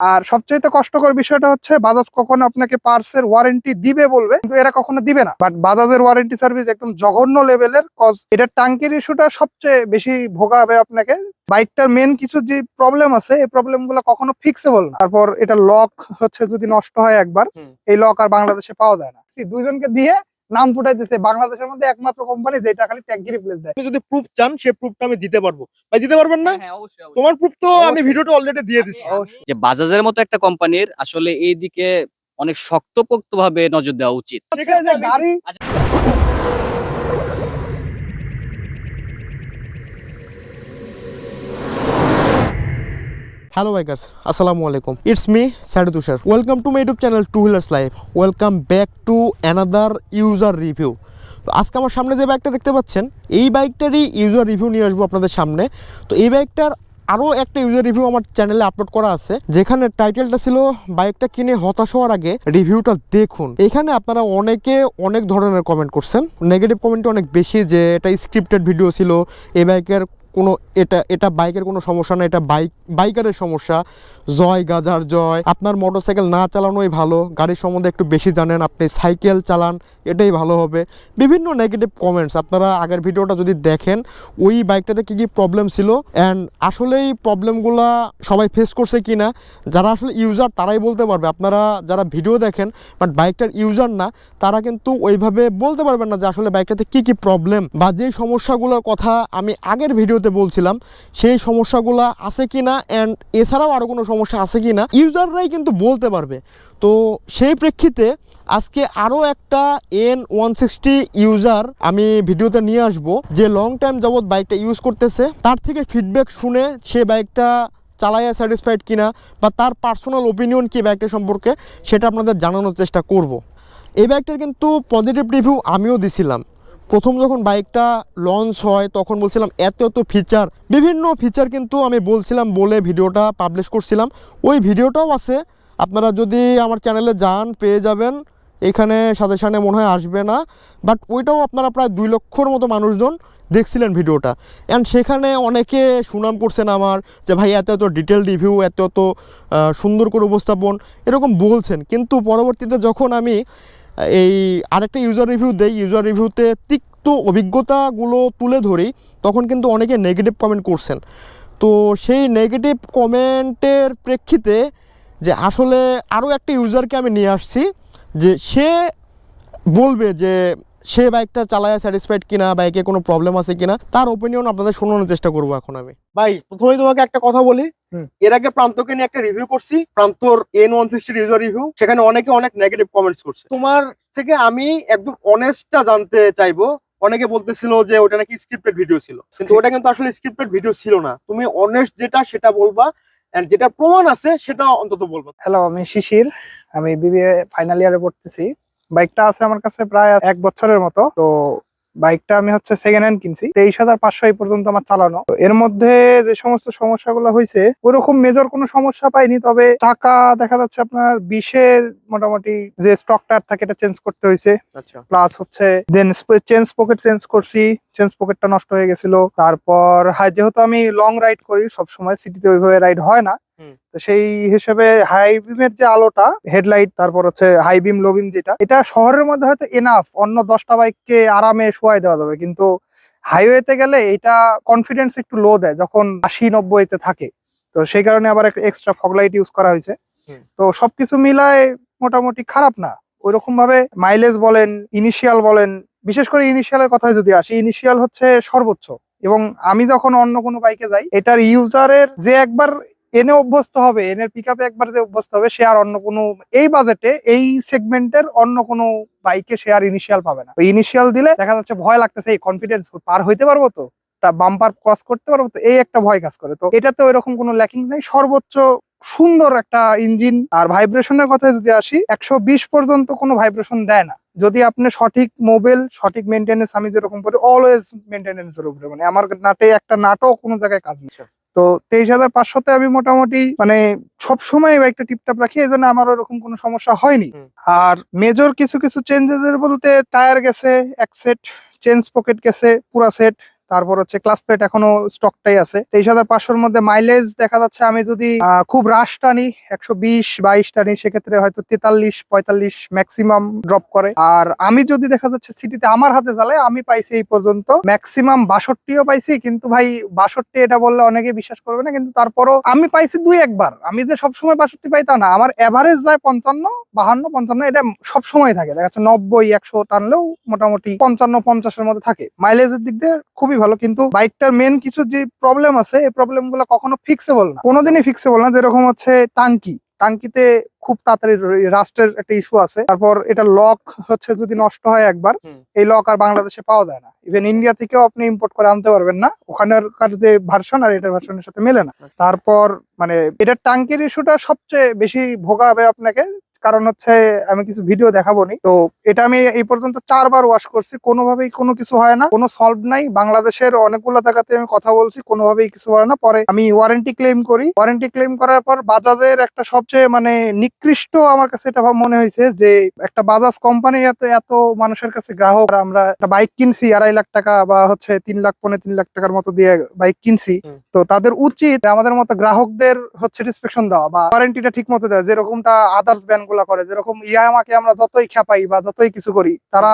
আর সবচেয়ে কষ্টকর বিষয়টা হচ্ছে বাজাজ কখনো আপনাকে পার্সের ওয়ারেন্টি দিবে বলবে কিন্তু এরা কখনো দিবে না। বাট বাজাজের ওয়ারেন্টি সার্ভিস একদম জঘন্য লেভেলের কজ এটা টাঙ্কির ইস্যুটা সবচেয়ে বেশি ভোগাবে আপনাকে। বাইকটার মেন কিছু যে প্রবলেম আছে এই প্রবলেমগুলো কখনো ফিক্সেবল না। তারপর এটা লক হচ্ছে যদি নষ্ট হয় একবার এই লক আর বাংলাদেশে পাওয়া যায় না। দুইজনকে দিয়ে নাম ফুটাইতেছে বাংলাদেশের মধ্যে একমাত্র কোম্পানি যেটা খালি ট্যাঙ্কি রিপ্লেস দেয় আপনি যদি প্রুফ চান সেই প্রুফটা আমি দিতে পারব ভাই দিতে পারবেন না হ্যাঁ। তোমার প্রুফ তো আমি। ভিডিওটা অলরেডি দিয়ে দিছি অবশ্যই। যে বাজাজের মতো একটা কোম্পানির আসলে এই দিকে অনেক শক্তপোক্ত ভাবে নজর দেওয়া উচিত ঠিক আছে গাড়ি হ্যালো বাইকার্স আসসালামু আলাইকুম it's me Sadu Tushar welcome to my YouTube channel two wheelers life welcome back to another user review আজকে আমার সামনে যে বাইকটা দেখতে পাচ্ছেন, এই বাইকটারই ইউজার রিভিউ নিয়ে আসব আপনাদের সামনে। তো এই বাইকটার আরও একটা ইউজার রিভিউ আমার চ্যানেলে আপলোড করা আছে, যেখানে টাইটেলটা ছিল বাইকটা কিনে হতাশ হওয়ার আগে রিভিউটা দেখুন। এখানে আপনারা অনেকে অনেক ধরনের কমেন্ট করছেন। নেগেটিভ কমেন্ট অনেক বেশি যে এটা স্ক্রিপ্টেড ভিডিও ছিল, এই বাইকের কোনো এটা এটা বাইকের কোনো সমস্যা না, এটা বাইক, বাইকারের সমস্যা। জয়, গাজার জয়। আপনার মোটরসাইকেল না চালানোই ভালো, গাড়ির সম্বন্ধে একটু বেশি জানেন, আপনি সাইকেল চালান, এটাই ভালো হবে। বিভিন্ন নেগেটিভ কমেন্টস আপনারা আগের ভিডিওটা যদি দেখেন, ওই বাইকটাতে কী কী প্রবলেম ছিল? অ্যান্ড আসলেই প্রবলেমগুলো সবাই ফেস করছে কি না যারা আসলে ইউজার তারাই বলতে পারবে। আপনারা যারা ভিডিও দেখেন বাট বাইকটার ইউজার না, তারা কিন্তু ওইভাবে বলতে পারবেন না যে আসলে বাইকটাতে কী কী প্রবলেম বা যেই সমস্যাগুলোর কথা আমি আগের ভিডিওতে বলছিলাম, সেই সমস্যাগুলো আছে কি না অ্যান্ড এছাড়াও আরও কোনো সমস্যা আছে কি না ইউজাররাই কিন্তু বলতে পারবে। তো সেই প্রেক্ষিতে আজকে আরও একটা এন ওয়ান সিক্সটি ইউজার আমি ভিডিওতে নিয়ে আসব, যে লং টাইম যাবৎ বাইকটা ইউজ করতেছে। তার থেকে ফিডব্যাক শুনে সে বাইকটা চালাইয়া স্যাটিসফাইড কিনা বা তার পার্সোনাল ওপিনিয়ন কি বাইকটা সম্পর্কে, সেটা আপনাদের জানানোর চেষ্টা করব। এই বাইকটার কিন্তু পজিটিভ রিভিউ আমিও দিছিলাম। প্রথম যখন বাইকটা লঞ্চ হয়, তখন বলছিলাম, এত এত ফিচার বিভিন্ন ফিচার কিন্তু আমি বলছিলাম বলে ভিডিওটা পাবলিশ করছিলাম। ওই ভিডিওটাও আছে। আপনারা যদি আমার চ্যানেলে যান, পেয়ে যাবেন। এখানে সাজেশানে মনে হয় আসবে না। বাট ওইটাও আপনারা প্রায় দুই লক্ষর মতো মানুষজন দেখছিলেন ভিডিওটা। অ্যান্ড সেখানে অনেকে সুনাম করছেন আমার যে, ভাই, এত এত ডিটেল রিভিউ এত এত সুন্দর করে উপস্থাপন। এরকম বলছেন। কিন্তু পরবর্তীতে যখন আমি এই আরেকটা ইউজার রিভিউ দেই ইউজার রিভিউতে তিক্ত অভিজ্ঞতাগুলো তুলে ধরি তখন কিন্তু অনেকে নেগেটিভ কমেন্ট করছেন। তো সেই নেগেটিভ কমেন্টের প্রেক্ষিতে যে আসলে আরও একটা ইউজারকে আমি নিয়ে আসছি, যে সে বলবে যে সে বাইকটা চালায় স্যাটিসফাইড কিনা বাইকে কোনো প্রবলেম আছে কিনা তার ওপিনিয়ন আপনাদের শোনানোর চেষ্টা করব এখন আমি। ভাই প্রথমে তোমাকে একটা কথা বলি। এর আগে প্রান্তকে নিয়ে একটা রিভিউ করছি প্রান্তর N one sixty user review সেখানে অনেকে অনেক নেগেটিভ কমেন্টস করছে। তোমার থেকে আমি একদম অনেস্টটা জানতে চাইব। অনেকে বলতেছিল যে ওটা নাকি স্ক্রিপ্টেড ভিডিও ছিল। কিন্তু ওটা কিন্তু আসলে স্ক্রিপ্টেড ভিডিও ছিল না। তুমি অনেস্ট যেটা সেটা বলবা এন্ড যেটা প্রমাণ আছে সেটা অন্তত বলব। হ্যালো আমি শিশির। আমি বিবিএ ফাইনাল ইয়ারে পড়তেছি। বাইকটা আছে আমার কাছে প্রায় এক বছরের মতো। তো বাইকটা আমি হচ্ছে সেকেন্ড হ্যান্ড কিনছি। তেইশ হাজার পাঁচশো এই পর্যন্ত আমার চালানো। এর মধ্যে যে সমস্ত সমস্যাগুলো হয়েছে ওরকম মেজর কোনো সমস্যা পাইনি তবে চাকা দেখা যাচ্ছে আপনার বিশে মোটামুটি যে স্টক টায়ার থাকে এটা চেঞ্জ করতে হয়েছে। আচ্ছা। প্লাস হচ্ছে দেন চেঞ্জ পকেট চেঞ্জ করছি। চেঞ্জ পকেটটা নষ্ট হয়ে গেছিল। তারপর যেহেতু আমি লং রাইড করি সব সময় সিটিতে ওইভাবে রাইড হয় না। তো সেই হিসেবে হাই বিমের যে আলোটা হেডলাইট তারপর হচ্ছে হাই বিম লো বিম যেটা এটা শহরের মধ্যে হয়তো এনাফ অন্য দশটা বাইককে আরামে শোয়াই দেওয়া যাবে। কিন্তু হাইওয়েতে গেলে এটা কনফিডেন্স একটু লো দেয় যখন আশি নব্বইতে থাকে। তো সেই কারণে আবার একটা এক্সট্রা ফগলাইট ইউজ করা হয়েছে। তো সবকিছু মিলায় মোটামুটি খারাপ না। ওইরকম ভাবে মাইলেজ বলেন ইনিশিয়াল বলেন বিশেষ করে ইনিশিয়ালের কথায় যদি আসি ইনিশিয়াল হচ্ছে সর্বোচ্চ। এবং আমি যখন অন্য কোনো বাইকে যাই এটার ইউজারের যে একবার এনে অভ্যস্ত হবে, এনের পিক আপে একবার যে অভ্যস্ত হবে, সে আর অন্য কোনো, এই বাজেটে এই সেগমেন্টের অন্য কোনো বাইকে সে আর ইনিশিয়াল পাবে না। ইনিশিয়াল দিলে দেখা যাচ্ছে ভয় লাগতেছে, এই কনফিডেন্স পার হইতে পারব তো? তা বাম্পার ক্রস করতে পারব তো? এই একটা ভয় কাজ করে। তো এটাতে ওইরকম কোনো ল্যাকিং নেই। সর্বোচ্চ সুন্দর একটা ইঞ্জিন আর ভাইব্রেশনের কথায় যদি আসি, একশো বিশ পর্যন্ত কোনো ভাইব্রেশন দেয় না। যদি আপনি সঠিক মোবাইল সঠিক মেনটেনেন্স আমি যেরকম করি অলওয়েজ মেনটেনেন্সের উপরে। মানে আমার নাটে একটা নাটও কোনো জায়গায় কাজ নেই। তো তেইশ হাজার পাঁচশোতে আমি মোটামুটি মানে সবসময় একটা টিপটাপ রাখি এই জন্য আমার ওরকম কোনো সমস্যা হয়নি। আর মেজর কিছু কিছু চেঞ্জেস বলতে টায়ার গেছে এক সেট চেঞ্জ পকেট গেছে পুরা সেট তারপর হচ্ছে ক্লাস প্লেট এখনও স্টকটাই আছে। তেইশ হাজার পাঁচশোর মধ্যে মাইলেজ দেখা যাচ্ছে, আমি যদি খুব রাশ টানি, একশো বিশ, বাইশ টানি, সেক্ষেত্রে হয়তো তেতাল্লিশ, পঁয়তাল্লিশ ম্যাক্সিমাম ড্রপ করে। আর আমি যদি দেখা যাচ্ছে সিটিতে আমার হাতে চালাই আমি পাইছি এই পর্যন্ত ম্যাক্সিমাম বাষট্টিও পাইছি, কিন্তু ভাই বাষট্টি এটা বললে অনেকে বিশ্বাস করবে না, কিন্তু তারপরও আমি পাইছি দুই একবার। আমি যে সবসময় বাষট্টি পাই তা না, আমার এভারেজ যায় পঞ্চান্ন, বাহান্ন, পঞ্চান্ন, এটা সব সময় থাকে। দেখা যাচ্ছে নব্বই, একশো টানলেও মোটামুটি পঞ্চান্ন, পঞ্চাশের মধ্যে থাকে। মাইলেজের দিক দিয়ে খুবই ভালো কিন্তু বাইকটার মেন কিছু যে প্রবলেম আছে এই প্রবলেমগুলো কখনো ফিক্সেবল না। কোনোদিনই ফিক্সেবল না যেরকম হচ্ছে টাঙ্কি। টাঙ্কিতে খুব তাড়াতাড়ি রাস্টের একটা ইস্যু আছে। তারপর এটা লক হচ্ছে যদি নষ্ট হয় একবার এই লক আর বাংলাদেশে পাওয়া যায় না। ইভেন ইন্ডিয়া থেকেও আপনি ইম্পোর্ট করে আনতে পারবেন না। ওখানকার যে ভার্সন আর এটার ভার্সনের সাথে মেলে না। তারপর মানে এটার টাঙ্কির ইস্যুটা সবচেয়ে বেশি ভোগাবে আপনাকে কারণ হচ্ছে আমি কিছু ভিডিও দেখাবো নি তো এটা আমি এই পর্যন্ত চারবার ওয়াশ করছি। কোনোভাবেই কোনো কিছু হয় না। কোনো সলভ নাই। বাংলাদেশের অনেকগুলো জায়গাতে আমি কথা বলছি কোনোভাবেই কিছু হয় না। পরে আমি ওয়ারেন্টি ক্লেম করি। ওয়ারেন্টি ক্লেম করার পর বাজাজের একটা সবচেয়ে মানে নিকৃষ্ট আমার কাছে এটা মনে হয়েছে যে একটা বাজাজ কোম্পানি এত এত মানুষের কাছে গ্রাহক আমরা একটা বাইক কিনছি আড়াই লাখ টাকা বা হচ্ছে তিন লাখ পনেরো তিন লাখ টাকার মতো দিয়ে বাইক কিনছি। তো তাদের উচিত আমাদের মতো গ্রাহকদের হচ্ছে রেসপেকশন দেওয়া বা ওয়ারেন্টিটা ঠিক মতো দেওয়া। যেরকমটা আদার্স ব্যান্ড গুলা করে, যেরকম ইয়ামাকে আমরা যতই খেপাই বা যতই কিছু করি, তারা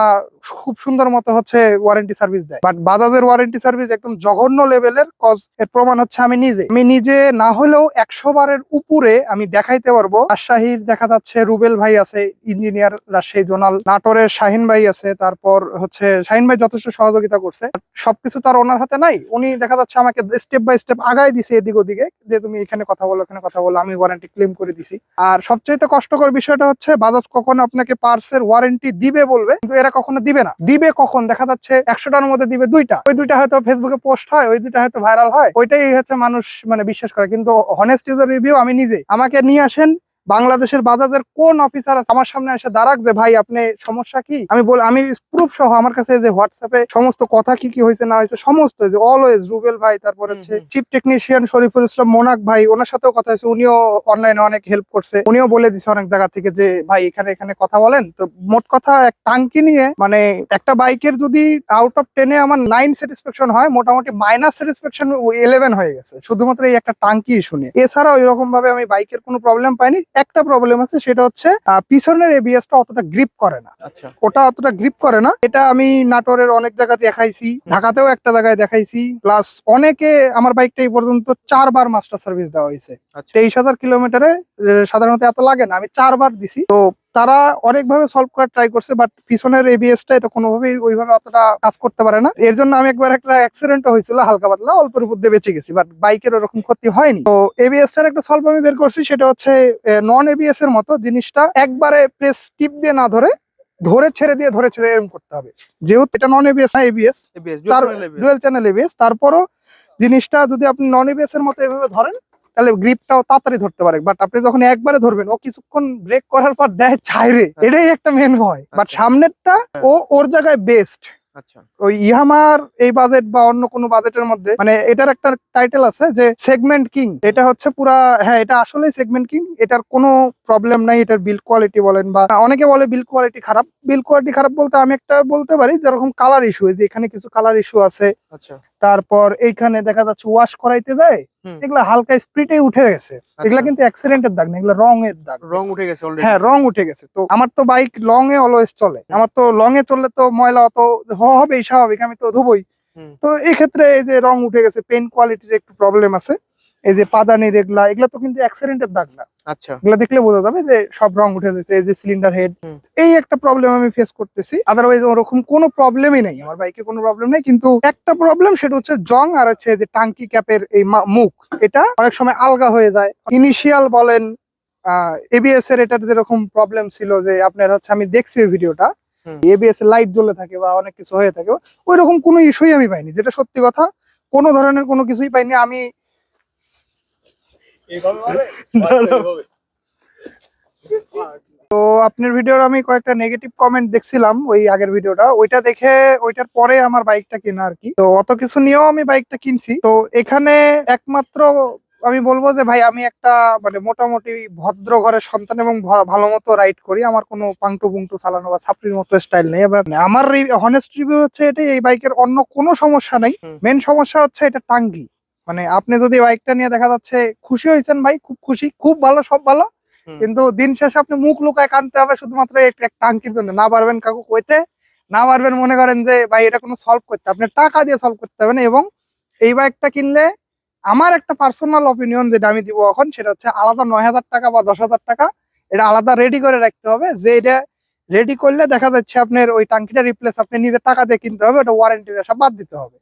খুব সুন্দর মতো হচ্ছে ওয়ারেন্টি সার্ভিস দেয়। বাট বাজাজের ওয়ারেন্টি সার্ভিস একদম জঘন্য লেভেলের কজ এর প্রমাণ হচ্ছে আমি নিজে। আমি নিজে না হলেও একশো বারের উপরে আমি দেখাইতে পারব। রাজশাহীর দেখা যাচ্ছে রুবেল ভাই আছে ইঞ্জিনিয়ার রাজশাহী জোনাল। নাটোরের শাহিন ভাই আছে, তারপর হচ্ছে শাহিন ভাই যথেষ্ট সহযোগিতা করছে। সবকিছু তার ওনার হাতে নাই। উনি দেখা যাচ্ছে আমাকে স্টেপ বাই স্টেপ আগাই দিছে এদিক ওদিকে, যে তুমি এখানে কথা বলো, এখানে কথা বলো, আমি ওয়ারেন্টি ক্লেম করে দিছি। আর সবচেয়ে কষ্টকর বিষয়টা হচ্ছে বাজাজ কখনো আপনাকে পার্সের ওয়ারেন্টি দিবে বলবে, কিন্তু এরা কখনো দিবে না। দিবে কখন? দেখা যাচ্ছে একশোটার মধ্যে দিবে দুইটা। ওই দুইটা হয়তো ফেসবুকে পোস্ট হয়, ওই দুইটা হয়তো ভাইরাল হয়। ওইটাই হচ্ছে মানুষ মানে বিশ্বাস করে। কিন্তু হনেস্ট ইউজার রিভিউ আমি নিজে। আমাকে নিয়ে আসেন বাংলাদেশের বাজাজের কোন অফিসার আমার সামনে এসে দাঁড়াক যে ভাই আপনি সমস্যা কি? আমি বল আমি প্রুফ সহ আমার কাছে যে হোয়াটসঅ্যাপে সমস্ত কথা কি কি হয়েছে না হয়েছে সমস্ত যে অলওয়েজ রুবেল ভাই তারপর হচ্ছে chief technician Shariful Islam monk ভাই ওনার সাথেও কথা হয়েছে উনিও অনলাইনে অনেক হেল্প করছে। উনিও বলে দিছে অনেক জায়গা থেকে যে ভাই এখানে এখানে কথা বলেন। তো মোট কথা এক টাঙ্কি নিয়ে মানে একটা বাইকের যদি আউট অফ টেনে আমার নাইন স্যাটিসফ্যাকশন হয় মোটামুটি মাইনাস স্যাটিসফ্যাকশন ইলেভেন হয়ে গেছে। শুধুমাত্র এই একটা টাঙ্কি ইস্যু নিয়ে। এছাড়াও এরকম ভাবে আমি বাইকের কোনো প্রবলেম পাইনি। একটা প্রবলেম আছে সেটা হচ্ছে পিছনের এবিএসটা অতটা গ্রিপ করে না। আচ্ছা। ওটা অতটা গ্রিপ করে না। এটা আমি নাটোরের অনেক জায়গা দেখাইছি ঢাকাতেও একটা জায়গায় দেখাইছি। প্লাস অনেকে আমার বাইকটা এই পর্যন্ত চারবার মাস্টার সার্ভিস দেওয়া হয়েছে। আচ্ছা। তেইশ হাজার কিলোমিটারে সাধারণত এত লাগে না। আমি চারবার দিছি। তো তারা অনেকভাবে সলভ করার ট্রাই করছে বাট পিছনের এবিএসটা এটা কোনোভাবেই ওইভাবে অতটা কাজ করতে পারে না। এর জন্য আমি একবার একটা অ্যাক্সিডেন্ট হয়েছিল হালকা পাতলা অল্পের উপর দিয়ে বেঁচে গেছি বাট বাইকের ওরকম ক্ষতি হয়নি। তো এবিএসটার একটা সলভ আমি বের করছি সেটা হচ্ছে নন এবিএস এর মতো জিনিসটা একবারে প্রেস টিপ দিয়ে না ধরে ধরে ছেড়ে দিয়ে ধরে ছেড়ে এরকম করতে হবে। যেহেতু এটা নন এবিএস না এবিএস তার ডুয়েল চ্যানেল এবিএস তারপরও জিনিসটা যদি আপনি নন এবিএস এর মতো এভাবে ধরেন তাহলে গ্রিপটাও তাড়াতাড়ি ধরতে পারে। বাট আপনি যখন একবারে ধরবেন ও কিছুক্ষণ ব্রেক করার পর দেয় ছাইরে এটাই একটা মেন ভয়। বাট আচ্ছা। সামনেরটা ও ওর জায়গায় বেস্ট আচ্ছা। ওই ইহামার এই বাজেট বা অন্য কোনো বাজেটের মধ্যে মানে এটার একটা টাইটেল আছে যে সেগমেন্ট কিং এটা হচ্ছে পুরা হ্যাঁ এটা আসলে সেগমেন্ট কিং এটার কোনো প্রবলেম নাই এটার বিল কোয়ালিটি বলেন বা অনেকে বলে বিল কোয়ালিটি খারাপ। বিল কোয়ালিটি খারাপ বলতে আমি একটা বলতে পারি যেরকম কালার ইস্যু যে এখানে কিছু কালার ইস্যু আছে। আচ্ছা। তারপর এইখানে দেখা যাচ্ছে ওয়াশ করাইতে যায় এগুলা হালকা স্প্রিটে উঠে গেছে। এগুলা কিন্তু অ্যাক্সিডেন্টের দাগ না এগুলা রং এর দাগ। রং উঠে গেছে হ্যাঁ রং উঠে গেছে। তো আমার তো বাইক লং এ অলওয়েজ চলে। আমার তো লং এ চললে তো ময়লা অত হবেই স্বাভাবিক আমি তো ধুবই। তো এই ক্ষেত্রে এই যে রং উঠে গেছে পেন কোয়ালিটির একটু প্রবলেম আছে। এই যে পাদানির এগুলা এগুলা তো কিন্তু অ্যাক্সিডেন্টের দাগ না। আচ্ছা। এগুলা দেখলে বোঝা যাবে যে সব রং উঠে গেছে এই যে সিলিন্ডার হেড এই একটা প্রবলেম আমি ফেস করতেছি। আদারওয়াইজ ওরকম কোনো প্রবলেমই নাই। আমার বাইকে কোনো প্রবলেম নেই কিন্তু একটা প্রবলেম সেটা হচ্ছে জং আর হচ্ছে যে টাঙ্কি ক্যাপের এই মুখ। এটা অনেক সময় আলগা হয়ে যায়। ইনিশিয়াল বলেন এবিএস এর এটার যেরকম প্রবলেম ছিল যে আপনার হচ্ছে আমি দেখছি ওই ভিডিওটা। এবিএস এর লাইট জ্বলে থাকে বা অনেক কিছু হয়ে থাকে ওই রকম কোনো ইস্যুই আমি পাইনি। যেটা সত্যি কথা কোনো ধরনের কোনো কিছুই পাইনি। আমি তো আপনার ভিডিওর আমি কয়েকটা নেগেটিভ কমেন্ট দেখছিলাম ওই আগের ভিডিওটা। ওইটা দেখে ওইটার পরে আমার বাইকটা কেনা আর কি। তো অত কিছু নিয়েও আমি বাইকটা কিনছি। তো এখানে একমাত্র আমি বলব যে ভাই আমি একটা মানে মোটামুটি ভদ্র ঘরের সন্তান এবং ভালো মতো রাইড করি। আমার কোনো পাংটু পুংটু চালানো বা ছাপড়ির মতো স্টাইল নেই। এবার আমার হনেস্ট রিভিউ হচ্ছে এটাই এই বাইকের অন্য কোনো সমস্যা নেই। মেন সমস্যা হচ্ছে এটা টাঙ্গি। মানে আপনি যদি বাইকটা নিয়ে দেখা যাচ্ছে খুশি হয়েছেন ভাই খুব খুশি খুব ভালো সব ভালো। কিন্তু দিন শেষে আপনি মুখ লুকায় কানতে হবে শুধুমাত্র এক এক টাঙ্কির জন্য। না পারবেন কাকু কইতে না পারবেন মনে করেন যে ভাই এটা কোনো সলভ করতে আপনি টাকা দিয়ে সলভ করতে হবে না। এবং এই বাইকটা কিনলে আমার একটা পার্সোনাল অপিনিয়ন যেটা আমি দিব এখন সেটা হচ্ছে আলাদা নয় হাজার টাকা বা দশ হাজার টাকা এটা আলাদা রেডি করে রাখতে হবে। যে এটা রেডি করলে দেখা যাচ্ছে আপনার ওই টাঙ্কিটা রিপ্লেস আপনি নিজের টাকা দিয়ে কিনতে হবে ওটা ওয়ারেন্টির সব বাদ দিতে হবে।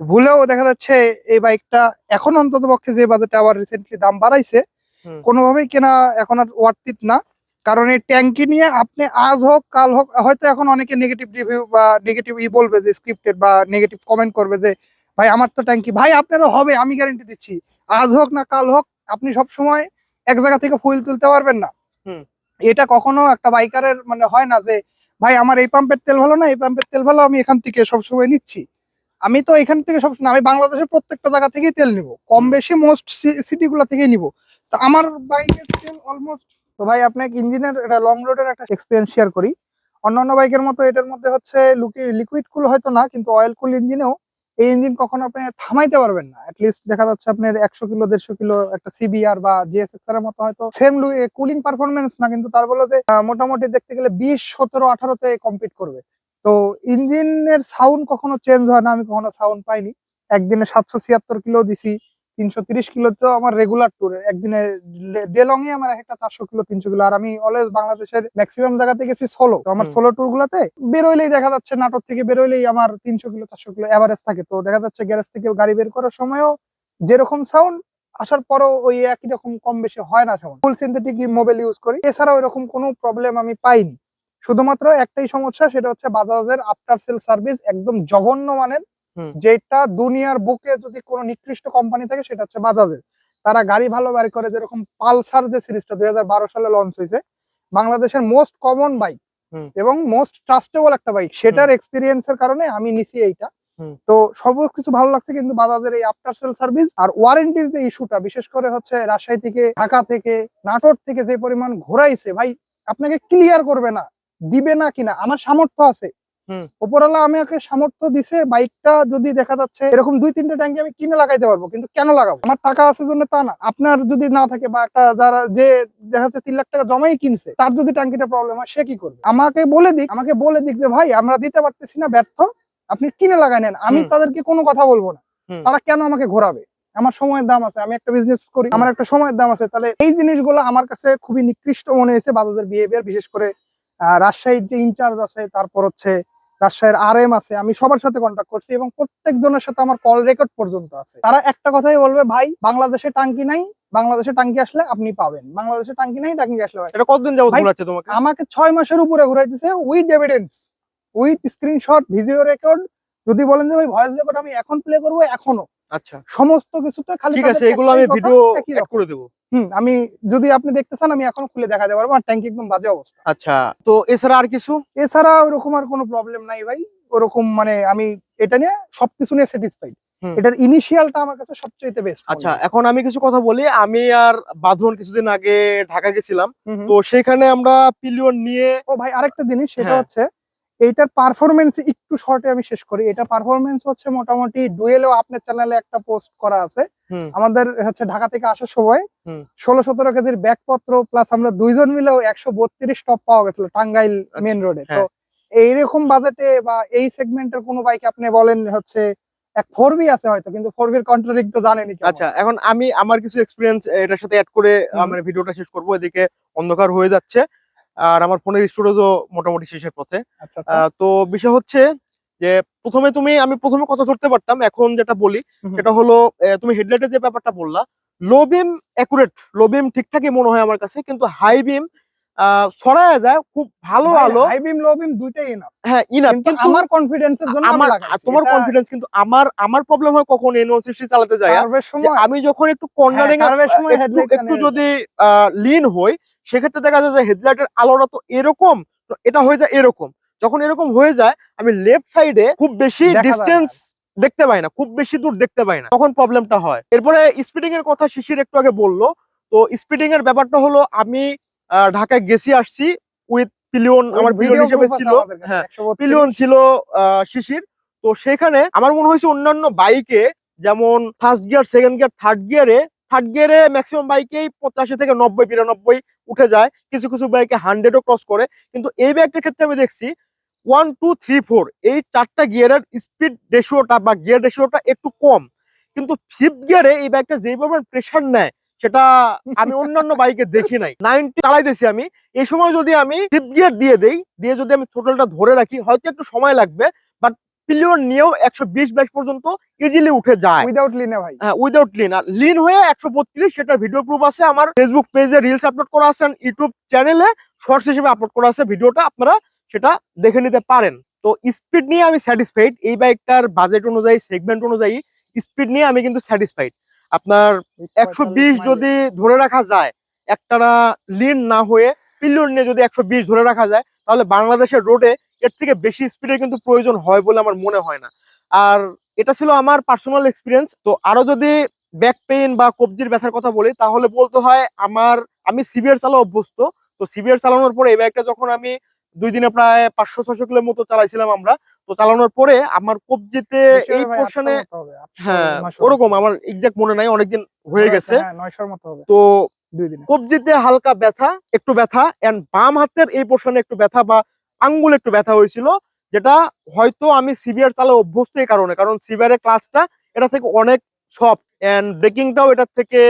ভুলেও দেখা যাচ্ছে এই বাইকটা এখন অন্তত পক্ষে যে বাজেটে আবার রিসেন্টলি দাম বাড়াইছে। কোনোভাবেই কেনা এখন আর ওয়ার্থিত না কারণ এই ট্যাঙ্কি নিয়ে আপনি আজ হোক কাল হোক হয়তো এখন অনেকে নেগেটিভ রিভিউ বা নেগেটিভ ই বলবে যে স্ক্রিপ্টেড বা নেগেটিভ কমেন্ট করবে যে ভাই আমার তো ট্যাঙ্কি ভাই আপনারও হবে আমি গ্যারেন্টি দিচ্ছি আজ হোক না কাল হোক আপনি সব সময় এক জায়গা থেকে ফুল তুলতে পারবেন না। এটা কখনো একটা বাইকারের মানে হয় না যে ভাই আমার এই পাম্পের তেল ভালো না এই পাম্পের তেল ভালো আমি এখান থেকে সবসময় নিচ্ছি আমি তো এখান থেকে সব আমি বাংলাদেশের প্রত্যেকটা জায়গা থেকেই তেল নিব। কম বেশি মোস্ট সিটি গুলা থেকেই নিব। তো আমার বাইকের তেল অলমোস্ট তো ভাই আপনাকে ইঞ্জিনের এটা লং রোডের একটা এক্সপিরিয়েন্স শেয়ার করি। অন্যান্য বাইকের মতো এটার মধ্যে হচ্ছে লুকি লিকুইড কুল হয়তো না কিন্তু অয়েল কুল ইঞ্জিনেও এই ইঞ্জিন কখনো আপনি থামাইতে পারবেন না। লিস্ট দেখা যাচ্ছে আপনার একশো কিলো দেড়শো কিলো একটা সিবিআর বা জিএসএক্স এর মতো হয়তো সেম কুলিং পারফরমেন্স না কিন্তু তার বলে যে মোটামুটি দেখতে গেলে বিশ সতেরো আঠারোতে কমপ্লিট করবে। তো ইঞ্জিনের সাউন্ড কখনো চেঞ্জ হয় না আমি কখনো সাউন্ড পাইনি। একদিনে সাতশো ছিয়াত্তর কিলো দিছি তিনশো তিরিশ কিলো তো আমার রেগুলার ট্যুর একদিনে ডে লং এ আমার একটা চারশো কিলো তিনশো কিলো। আর আমি অলওয়েজ বাংলাদেশের ম্যাক্সিমাম জায়গাতে গেছি সোলো তো আমার সোলো ট্যুর গুলাতে বেরোইলেই দেখা যাচ্ছে নাটক থেকে বেরোইলেই আমার তিনশো কিলো চারশো কিলো অ্যাভারেজ থাকে। তো দেখা যাচ্ছে গ্যারেজ থেকে গাড়ি বের করার সময়ও যেরকম সাউন্ড আসার পরও ওই একই রকম কম বেশি হয় না sound full synthetic Mobil use করি। এছাড়াও এরকম কোনো প্রবলেম আমি পাইনি। শুধুমাত্র একটাই সমস্যা সেটা হচ্ছে বাজাজের আফটার সেল সার্ভিস একদম জঘন্য মানের। যেটা দুনিয়ার বুকে যদি কোনো নিকৃষ্ট কোম্পানি থাকে সেটা হচ্ছে বাজাজের। তারা গাড়ি ভালো বের করে যেরকম পালসার যে সিরিজটা দুই হাজার বারো সালে লঞ্চ হয়েছে বাংলাদেশের মোস্ট কমন বাইক। এবং মোস্ট ট্রাস্টেবল একটা বাইক সেটার এক্সপিরিয়েন্স এর কারণে আমি নিছি এইটা। তো সব কিছু ভালো লাগছে কিন্তু বাজাজের এই আফটার সেল সার্ভিস আর ওয়ারেন্টির যে ইস্যুটা বিশেষ করে হচ্ছে রাজশাহী থেকে ঢাকা থেকে নাটোর থেকে যে পরিমাণ ঘোরাইছে ভাই আপনাকে ক্লিয়ার করবে না। দিবে না কিনা আমার সামর্থ্য আছে। হুম। উপরওয়ালা আমাকে সামর্থ্য দিছে বাইকটা যদি দেখা যাচ্ছে এরকম দুই তিনটে ট্যাঙ্কি আমি কিনে লাগাইতে পারব কিন্তু কেন লাগাবো? আমার টাকা আছে জন্য তা না। আপনার যদি না থাকে বা একটা যারা যে দেখা যাচ্ছে তিন লাখ টাকা জমাই কিনছে তার যদি ট্যাঙ্কিটা প্রবলেম হয় সে কি করবে? আমাকে বলে দিক আমাকে বলে দিক যে ভাই আমরা দিতে পারতেছি না ব্যর্থ আপনি কিনে লাগাই নেন। আমি তাদেরকে কোনো কথা বলব না। তারা কেন আমাকে ঘোরাবে? আমার সময়ের দাম আছে আমি একটা বিজনেস করি আমার একটা সময়ের দাম আছে। তাহলে এই জিনিসগুলো আমার কাছে খুবই নিকৃষ্ট মনে হয়েছে বাজাজের বিহেভিয়ার বিশেষ করে রাজশাহীর যে ইনচার্জ আছে তারপর হচ্ছে রাজশাহীর আর এম আছে আমি সবার সাথে কন্ট্যাক্ট করছি এবং প্রত্যেক জনের সাথে আমার কল রেকর্ড পর্যন্ত আছে। তারা একটা কথাই বলবে ভাই বাংলাদেশে টাঙ্কি নাই বাংলাদেশে টাঙ্কি আসলে আপনি পাবেন। বাংলাদেশে টাঙ্কি নাই টাঙ্কি আসলে। এটা কতদিন যাবত ঘোরাচ্ছে তোমাকে? আমাকে ছয় মাসের উপরে ঘুরাইতেছে with evidence with screenshot video record যদি বলেন যে ভাই ভয়েস রেকর্ড আমি এখন প্লে করব এখনও। আচ্ছা। সমস্ত কিছুতে খালি ঠিক আছে এগুলো আমি ভিডিও। করে দেবো। হুম আমি যদি আপনি দেখতে চান আমি এখন খুলে দেখাতে পারব। আর ট্যাঙ্কি একদম বাজে অবস্থা। আচ্ছা তো এছাড়া আর কিছু? এছাড়া ওরকম আর কোনো প্রবলেম নাই ভাই। ওরকম মানে আমি এটা নিয়ে সবকিছু নিয়ে স্যাটিসফাইড। এটার ইনিশিয়ালটা আমার কাছে সবচেয়ে বেস্ট আচ্ছা এখন আমি কিছু কথা বলি। আমি আর বাঁধন কিছুদিন আগে ঢাকা গেছিলাম। তো সেখানে আমরা পিলিয়ন নিয়ে ও ভাই আরেকটা জিনিস সেটা হ্যাঁ। হচ্ছে এইটার পারফরমেন্স একটু শর্টে আমি শেষ করি। এটা পারফরমেন্স হচ্ছে মোটামুটি ডুয়েলেও আপনার চ্যানেলে একটা পোস্ট করা আছে। আমাদের হচ্ছে ঢাকা থেকে আসার সময়। ষোলো সতেরো কেজির ব্যাগপত্র প্লাস আমরা দুইজন মিলেও একশো বত্রিশ টপ পাওয়া গেছিল টাঙ্গাইল আচ্ছা, মেন রোডে তো হ্যাঁ। এইরকম বাজেটে বা এই সেগমেন্টের কোনো বাইক আপনি বলেন হচ্ছে এক ফোর বি আছে হয়তো কিন্তু ফোর বির কন্ট্রাডিক্ট তো জানেনি আচ্ছা এখন আমি আমার কিছু এক্সপিরিয়েন্স এটার সাথে অ্যাড করে। আমার ভিডিওটা শেষ করব এদিকে অন্ধকার হয়ে যাচ্ছে আর আমার ফোনের স্টোরেজও মোটামুটি শেষের পথে আচ্ছা আচ্ছা। তো বিষয় হচ্ছে যে প্রথমে তুমি আমি প্রথমে কথা ধরতে পারতাম এখন যেটা বলি সেটা হলো তুমি হেডলাইটের যে ব্যাপারটা বললা low beam accurate low beam ঠিকঠাকই মনে হয় আমার কাছে কিন্তু হাই বিম ছড়ায় যায় খুব ভালো আলো। হাই বিম লো বিম দুইটাই না হ্যাঁ ইনাফ কিন্তু আমার কনফিডেন্সের জন্য আমার তোমার কনফিডেন্স কিন্তু আমার আমার প্রবলেম হয় কখন এন সিক্সটি চালাতে যায় আমি যখন একটু কর্নারিং হ্যাঁ, একটু। যদি লিন হই সেক্ষেত্রে দেখা যায় যে হেডলাইটের আলোটা তো এরকম তো এটা হয়ে যায় এরকম। যখন এরকম হয়ে যায় আমি লেফট সাইডে খুব বেশি। ডিস্টেন্স দেখতে পাই না খুব বেশি দূর দেখতে পাই না। তখন প্রবলেমটা হয়। এরপরে স্পিডিং এর কথা শিশির একটু আগে বলল। তো স্পিডিং এর ব্যাপারটা হলো আমি ঢাকায় গেছি আসছি উইথ পিলিয়ন আমার ভিডিও হিসেবে ছিল। হ্যাঁ পিলিয়ন ছিল শিশির। তো সেখানে আমার মনে হয়েছে অন্যান্য বাইকে যেমন first gear second gear third গিয়ারে থার্ড গিয়ারে ম্যাক্সিমাম বাইকেই পঁচাশি থেকে নব্বই বিরানব্বই উঠে যায়। কিছু কিছু বাইকে হান্ড্রেডও ক্রস করে। কিন্তু এই বাইকটার ক্ষেত্রে আমি দেখছি ওয়ান টু থ্রি ফোর এই চারটা গিয়ারের স্পিড রেশিওটা বা গিয়ার রেশিওটা একটু কম। কিন্তু ফিফথ গিয়ারে এই বাইকটা যেই পরিমাণ প্রেশার নেয় সেটা আমি অন্যান্য বাইকে দেখি নাই। নাইনটি চালাইতেছি আমি। এই সময় যদি আমি ফিফথ গিয়ার দিয়ে দেই দিয়ে যদি আমি থ্রোটলটা ধরে রাখি হয়তো একটু সময় লাগবে বাট পিলিয়ন নিয়েও একশো বিশ বাইশ পর্যন্ত ইজিলি উঠে যায়। উইদাউট লিনে ভাই। হ্যাঁ উইদাউট লিন আর লিন হয়ে একশো বত্রিশ সেটার ভিডিও প্রুফ আছে আমার ফেসবুক পেজে রিলস আপলোড করা আছে ইউটিউব চ্যানেলে শর্টস হিসেবে আপলোড করা আছে ভিডিওটা আপনারা সেটা দেখে নিতে পারেন। তো স্পিড নিয়ে আমি স্যাটিসফাইড এই বাইকটার বাজেট অনুযায়ী সেগমেন্ট অনুযায়ী স্পিড নিয়ে আমি কিন্তু স্যাটিসফাইড আপনার একশো বিশ যদি ধরে রাখা যায় একটানা লিন না হয়ে পিলিয়ন নিয়ে যদি একশো বিশ ধরে রাখা যায় তাহলে বাংলাদেশের রোডে এর থেকে বেশি স্পিডের কিন্তু প্রয়োজন হয় বলে আমার মনে হয় না। আর এটা ছিল আমার পার্সোনাল এক্সপিরিয়েন্স তো আরও যদি ব্যাক পেইন বা কবজির ব্যথার কথা বলি তাহলে বলতে হয় আমার আমি সিভিয়ার চালা অভ্যস্ত। তো সিভিয়ার চালানোর পরে এই বাইকটা যখন আমি দুই দিনে প্রায় পাঁচশো ছশো কিলোর মতো চালাইছিলাম আমরা। তো চালানোর পরে আমার কবজিতে এই পোর্শনে হ্যাঁ ওরকম আমার এক্সাক্ট মনে নাই অনেকদিন হয়ে গেছে। হ্যাঁ তো কবজিতে হালকা ব্যথা একটু ব্যথা এন্ড বাম হাতের এই পোর্শনে একটু ব্যথা বা আঙ্গুল একটু ব্যথা হয়েছিল যেটা হয়তো আমি সিভিয়ার চালা অভ্যস্ত এই কারণে কারণ সিভিয়ারের ক্লাসটা এটা থেকে অনেক সফট এন্ড ব্রেকিংটাও এটার থেকে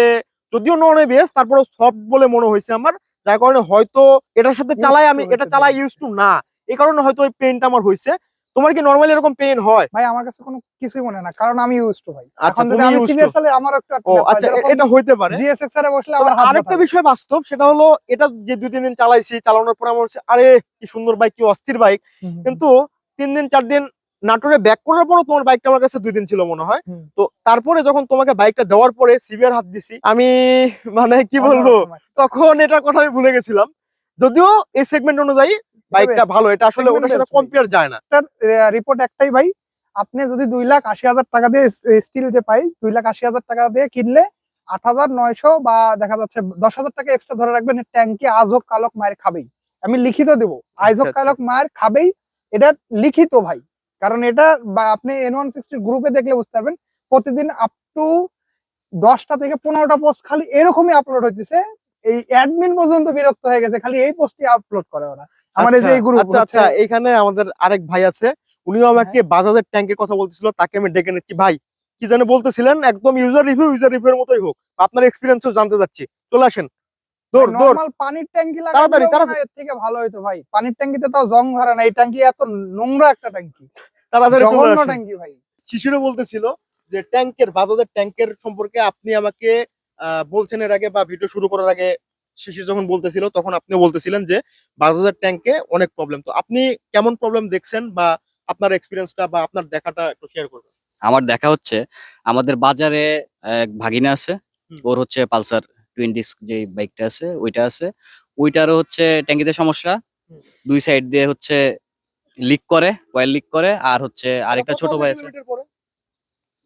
যদিও নন এবিএস তারপরে সফট বলে মনে হয়েছে আমার। যার কারণে হয়তো এটার সাথে চালাই আমি এটা চালাই ইউজ টু না। এই কারণে হয়তো ওই পেইনটা আমার হয়েছে। তোমার কি নর্মালি এরকম পেইন হয়? ভাই আমার কাছে কোনো কিছুই মনে না কারণ আমি ইউজ টু ভাই। আচ্ছা, এখন যদি আমি। সিভিয়ার চালাই আমার একটু আচ্ছা এটা হইতে পারে। জিএসএক্স এর বসলে আমার হাত আরেকটা বিষয় বাস্তব সেটা হলো এটা যে দুই তিন দিন চালাইছি চালানোর পর আমার হচ্ছে আরে কি সুন্দর বাইক কি অস্থির বাইক কিন্তু তিন দিন চার দিন নাটোরে ব্যাক করার পরও তোমার বাইকটা আমার কাছে দুই দিন ছিল মনে হয়। তো তারপরে যখন তোমাকে বাইকটা দেওয়ার পরে সিভিয়ার হাত দিছি আমি মানে কি বলব তখন এটার কথা আমি ভুলে গেছিলাম। যদিও এই সেগমেন্ট অনুযায়ী বাইকটা ভালো এটা আসলে ওটার সাথে কম্পেয়ার যায় না। রিপোর্ট একটাই ভাই আপনি যদি দুই লাখ আশি হাজার টাকা দিয়ে স্টিল যে পাই দুই লাখ আশি হাজার টাকা দিয়ে কিনলে আট হাজার নয়শো বা দেখা যাচ্ছে দশ হাজার টাকা এক্সট্রা ধরে রাখবেন ট্যাঙ্কি আজক কালক মায়ের খাবেই। আমি লিখিত দেবো আইজক আচ্ছা। কালক মায়ের খাবেই এটা লিখিত ভাই। কারণ এটা আপনি এন ওয়ান সিক্সটির গ্রুপে দেখলে বুঝতে পারবেন প্রতিদিন আপ টু দশটা থেকে পনেরোটা পোস্ট খালি এরকমই আপলোড হইতেছে। এই অ্যাডমিন পর্যন্ত বিরক্ত হয়ে গেছে খালি এই পোস্টই আপলোড করে ওরা। এই যে গ্রুপ আচ্ছা আচ্ছা এখানে আমাদের আরেক ভাই আছে উনিও হ্যাঁ। আমাকে বাজাজের ট্যাঙ্কের কথা বলতেছিল তাকে আমি ডেকে নিচ্ছি। ভাই কি জানে বলতেছিলেন একদম ইউজার রিভিউ ইউজার রিভিউ এর মতোই হোক। আপনার এক্সপিরিয়েন্সও জানতে চাচ্ছি। চলে আসেন। পানির ট্যাঙ্কি তাড়াতাড়ি, লাগাই তাড়াতাড়ি। এর থেকে ভালো হইতো ভাই। পানির ট্যাঙ্কিতে তাও জং ধরে না এই ট্যাঙ্কি এত নোংরা একটা ট্যাঙ্কি। তাড়াতাড়ি জঘন্য ট্যাঙ্কি ভাই। শিশিরও বলতেছিল যে ট্যাঙ্কের বাজাজের ট্যাঙ্কের সম্পর্কে আপনি আমাকে আহ, বলছেন এর আগে বা ভিডিও শুরু করার আগে শিশু যখন বলতেছিল তখন আপনি বলতেছিলেন যে বাজাজের ট্যাঙ্কে অনেক প্রবলেম তো আপনি কেমন প্রবলেম দেখছেন বা আপনার এক্সপিরিয়েন্সটা বা আপনার দেখাটা একটু শেয়ার করবেন? আমার দেখা হচ্ছে আমাদের বাজারে এক ভাগিনা আছে ওর হচ্ছে পালসার। টুইন ডিস্ক যে বাইকটা আছে ওইটা আছে। ওইটারও হচ্ছে ট্যাঙ্কিতে সমস্যা। দুই সাইড দিয়ে হচ্ছে লিক করে কয়েল লিক করে আর হচ্ছে আরেকটা ছোট ভাই আছে।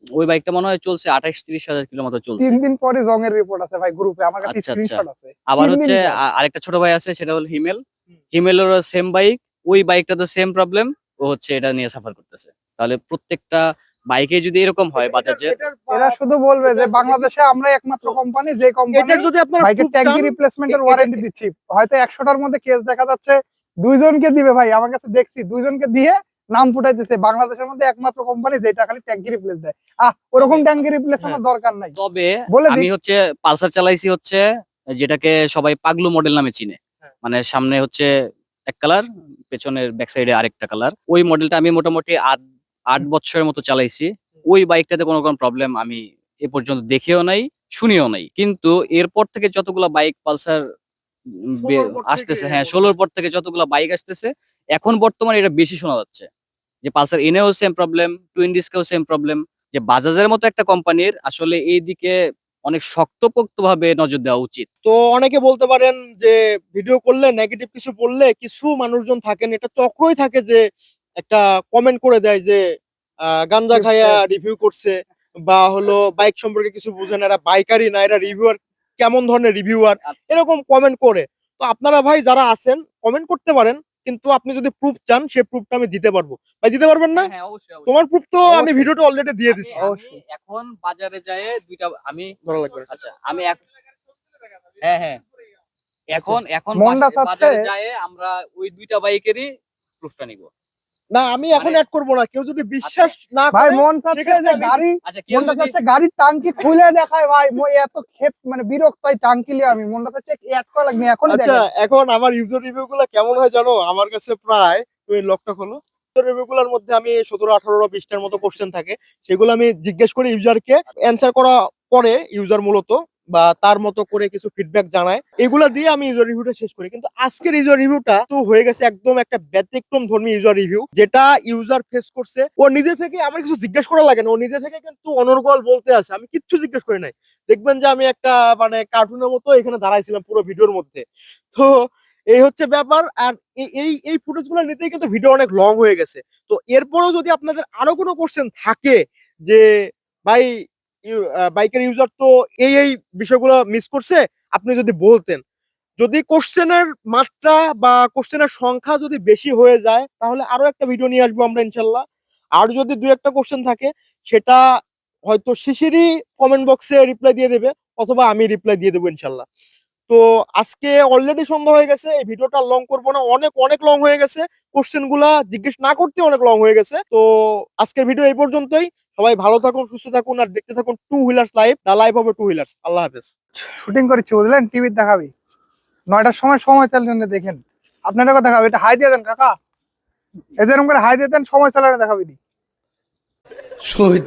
ওই বাইকটা মনে হয় চলছে আঠাইশ তিরিশ হাজার কিলো মতো চলছে। তিন দিন পরে জং এর রিপোর্ট আছে ভাই গ্রুপে আমার কাছে আচ্ছা, আচ্ছা। স্ক্রিনশট আছে। আবার হচ্ছে আরেকটা ছোট ভাই আছে সেটা হলো হিমেল হুম। হিমেলেরও সেম বাইক ওই বাইকটা তো সেম প্রবলেম ও হচ্ছে এটা নিয়ে সাফার করতেছে। তাহলে প্রত্যেকটা বাইকে যদি এরকম হয় এটার- এরা শুধু বলবে যে বাংলাদেশে আমরা একমাত্র কোম্পানি যে কোম্পানি যদি আপনার বাইকের ট্যাঙ্কি রিপ্লেসমেন্টের ওয়ারেন্টি দিচ্ছি। হয়তো একশোটার মধ্যে কেস দেখা যাচ্ছে দুইজনকে দিবে ভাই আমার কাছে দেখছি দুইজনকে দিয়ে নাম ফুটাইতেছে। বাংলাদেশের মধ্যে একমাত্র কোম্পানি যেটা খালি ট্যাঙ্কি রিপ্লেস দেয়। আহ ওরকম ট্যাঙ্কি রিপ্লেস আমার দরকার নাই। তবে বলে আমি হচ্ছে পালসার চালাইছি হচ্ছে যেটাকে সবাই পাগলু মডেল নামে চিনে। হ্যাঁ। মানে সামনে হচ্ছে এক কালার পেছনের ব্যাক সাইডে আরেকটা কালার ওই মডেলটা আমি মোটামুটি আট আট বছরের মতো চালাইছি। ওই বাইকটাতে কোনো কোনো প্রবলেম আমি এ পর্যন্ত দেখেও নাই শুনিও নাই। কিন্তু এরপর থেকে যতগুলা বাইক পালসার আসতেছে হ্যাঁ ষোলোর পর থেকে যতগুলা বাইক আসতেছে এখন বর্তমানে এটা বেশি শোনা যাচ্ছে। যে পালসার এনেও সেম প্রবলেম টুইন ডিস্কেও সেম প্রবলেম যে বাজাজের মতো একটা কোম্পানির আসলে এই দিকে অনেক শক্তপোক্ত ভাবে নজর দেওয়া উচিত। তো অনেকে বলতে পারেন যে ভিডিও করলে নেগেটিভ কিছু বললে কিছু মানুষজন থাকেন এটা চক্রই থাকে যে একটা কমেন্ট করে দেয় যে আহ, গাঞ্জা খায়া রিভিউ করছে বা হলো বাইক সম্পর্কে কিছু বুঝে না এরা বাইকারই না এরা রিভিউয়ার কেমন ধরনের রিভিউয়ার এরকম কমেন্ট করে। তো আপনারা ভাই যারা আছেন কমেন্ট করতে পারেন কিন্তু আপনি যদি প্রুফ চান সেই প্রুফটা আমি দিতে পারব। ভাই দিতে পারবেন না? হ্যাঁ। তোমার প্রুফ তো আমি ভিডিওটা অলরেডি দিয়ে দিছি। এখন বাজারে যায় দুইটা আমি ধরা লাগবে। আচ্ছা আমি এক হ্যাঁ হ্যাঁ। এখন এখন বাজারে যায় আমরা ওই দুইটা বাইকেরই প্রুফটা নিব। না আমি এখন মানে- অ্যাড করব না। কেউ যদি বিশ্বাস না ভাই মন চাচ্ছে যে গাড়ি আচ্ছা মনটা চাচ্ছে গাড়ির টাঙ্কি খুলে দেখায় ভাই। মই এত ক্ষেপ মানে বিরক্ত এই টাঙ্কি লিয়ে আমি। মনটা চাচ্ছে অ্যাড করা লাগবে? এখনই আচ্ছা এখন আমার ইউজার রিভিউ গুলো কেমন হয় জানো? আমার কাছে প্রায় তুমি লকটা খোলো। রিভিউ গুলোর মধ্যে আমি সতেরো আঠারো বিশটার মতো কোশ্চেন থাকে। সেগুলো আমি জিজ্ঞেস করি ইউজারকে অ্যান্সার করা পরে ইউজার মূলত বা তার মতো করে কিছু ফিডব্যাক জানায়। এগুলা দিয়ে আমি ইউজার রিভিউটা শেষ করি। কিন্তু আজকের ইউজার রিভিউটা তো হয়ে গেছে একদম একটা ব্যতিক্রম ধর্মী ইউজার রিভিউ যেটা ইউজার ফেস করছে। ও নিজে থেকে আমার কিছু জিজ্ঞেস করা লাগে না। ও নিজে থেকে কিন্তু অনর্গল বলতে আছে আমি কিচ্ছু জিজ্ঞেস করি নাই। দেখবেন যে আমি একটা মানে কার্টুনের মতো এখানে দাঁড়াইছিলাম পুরো ভিডিওর মধ্যে। তো এই হচ্ছে ব্যাপার। আর এই এই ফুটেজগুলো নিতেই কিন্তু ভিডিও অনেক লং হয়ে গেছে। তো এরপরেও যদি আপনাদের আরও কোনো কোশ্চেন থাকে যে, ভাই বাইকের ইউজার তো এই এই বিষয়গুলো মিস করছে, আপনি যদি বলতেন। যদি কোশ্চেনের মাত্রা বা কোশ্চেনের সংখ্যা যদি বেশি হয়ে যায়, তাহলে আরও একটা ভিডিও নিয়ে আসব আমরা ইনশাল্লাহ। আর যদি দুই একটা কোশ্চেন থাকে, সেটা হয়তো শিশিরই কমেন্ট বক্সে রিপ্লাই দিয়ে দেবে, অথবা আমি রিপ্লাই দিয়ে দেবো ইনশাল্লাহ। তো আজকে অলরেডি সন্ধ্যা হয়ে গেছে, এই ভিডিওটা লং করব না, অনেক অনেক লং হয়ে গেছে। কোশ্চেনগুলা জিজ্ঞেস না করতে অনেক লং হয়ে গেছে। তো আজকের ভিডিও এই পর্যন্তই। সবাই ভালো থাকুন সুস্থ থাকুন আর দেখতে থাকুন টু হুইলার্স লাইভ দা লাইভ হবে টু হুইলার্স আল্লাহ হাফেজ। শুটিং করেছি বুঝলেন? টিভির দেখাবি। নয়টার সময় সময় চ্যানেলে দেখেন। আপনারা দেখাবে। এটা হাই দিয়ে দেন কাকা। এদের করে হাই দিয়ে দেন সময় চ্যানেলে দেখাবি শহীদ